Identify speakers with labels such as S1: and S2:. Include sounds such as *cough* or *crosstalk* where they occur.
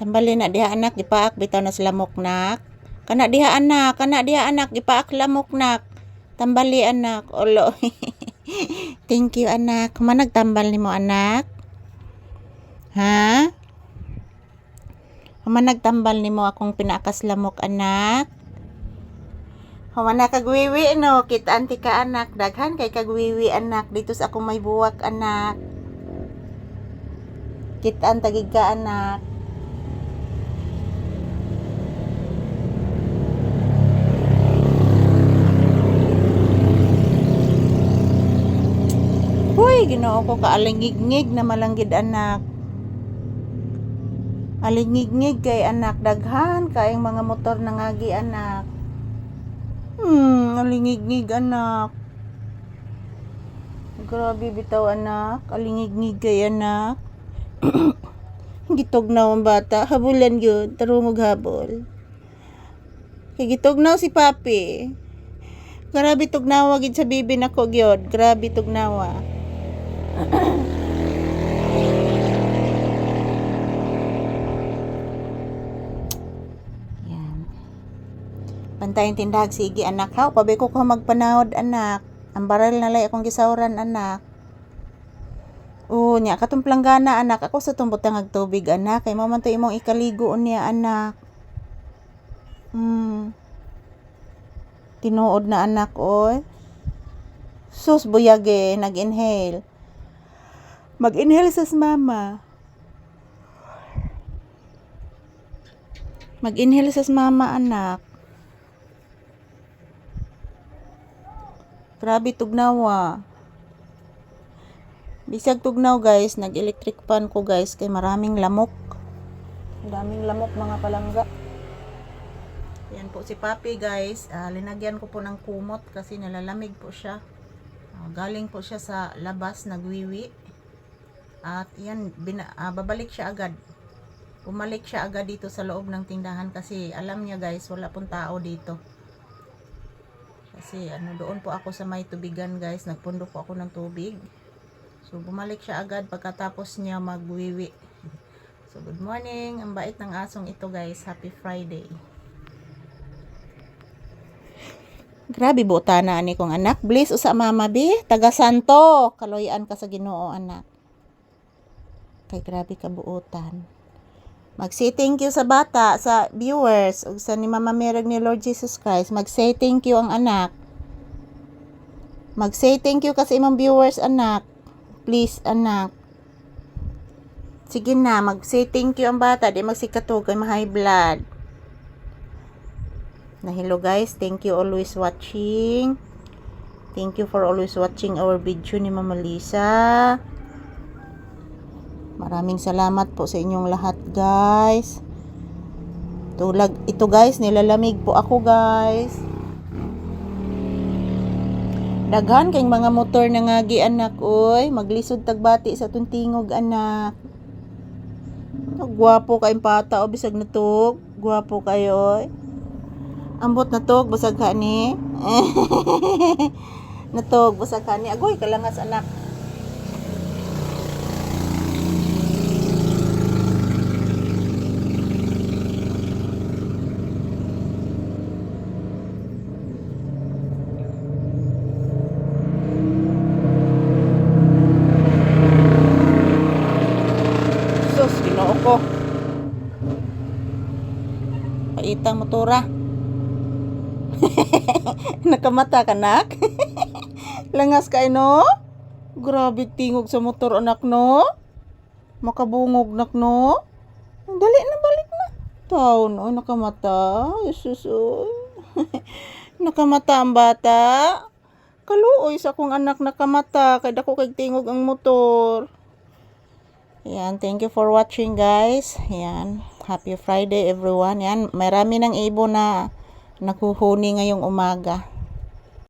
S1: Tambali na diha anak, gipaak bitaw na sila muknak. Kana diha anak, kana diha anak, gipaak la muknak. Tambali anak, olo. *laughs* Thank you anak. Kumanag tambal nimo anak? Ha? Kumanag tambal nimo akong pinaakas lamok anak? Humana kagwiwi no, kita anti ka anak, daghan kay kagwiwi anak dito sa akong may buwak anak. Kita ang ka anak. Ginoo ko kaalingigngig na malanggid anak. Alingigngig kay anak daghan kaayong mga motor nangagi anak. Hmm, alingigngig anak. Grabe bitaw anak, alingigngig kay anak. *clears throat* Gitugnaw ang bata, habulan yun, tarungog habol. Kay gitugnaw si papi. Grabe tugnawa gid sa bibi nako gyud. Grabe tugnawa. Pantayin tindag sige anak ha. Pabi ko ko magpanahod anak. Ang baral na lay akong gisawran anak. Oo, nya katong planggana anak. Ako sa tumbot ang tubig anak. Kay mo man to imong ikaligo niya anak. Hmm. Tinuod na anak oy. Sus buyage nag-inhale. Mag-inhale sas mama. Mag-inhale sas mama anak. Grabe tugnawa. Bisag tugnaw guys, nag-electric fan ko guys kay maraming lamok. Daming lamok mga palangga. Yan po si Papi guys. Ah, linagyan ko po ng kumot kasi nalalamig po siya. Ah, galing po siya sa labas nagwiwi. At yan, bina, ah, babalik siya agad. Bumalik siya agad dito sa loob ng tindahan kasi alam niya guys, wala pong tao dito. Kasi ano doon po ako sa may tubigan guys, nagpundo po ako ng tubig. So bumalik siya agad pagkatapos niya magwiwi. So good morning, ang bait ng asong ito guys, happy Friday. Grabe buta na ani kong anak. Bliss usa mama bi, taga Santo. Kaloyan ka sa Ginoo anak. Kay grabe ka buutan. Mag-say thank you sa bata, sa viewers, ug sa ni Mama Merag ni Lord Jesus Christ. Mag-say thank you ang anak. Mag-say thank you kasi imong viewers anak. Please anak. Sige na, mag-say thank you ang bata. Di magsikatog kay ma-high blood. Na hello guys, thank you always watching. Thank you for always watching our video ni Mama Lisa. Maraming salamat po sa inyong lahat guys. Tulag, ito guys, nilalamig po ako guys. Daghan kayong mga motor na ngagi anak oy, maglisod tagbati sa tuntingog anak. Gwapo kayong pata o bisag natug. Gwapo kayo oy. Ambot natog basag ka ni. *laughs* natog basag ka ni. Agoy kalangas anak. Paitang motora. *laughs* Nakamata ka, nak? *laughs* Langas ka, no? Grabe tingog sa motor, anak, no? Makabungog, nak, no? Dali na, balik na. Taon, oy, nakamata. Jesus, *laughs* nakamata ang bata. Kaluoy sa akong anak nakamata. Kaya dako kay tingog ang motor. Yan, thank you for watching guys. Yan, happy Friday everyone. Yan, marami ng ibon na nakuhuni ngayong umaga.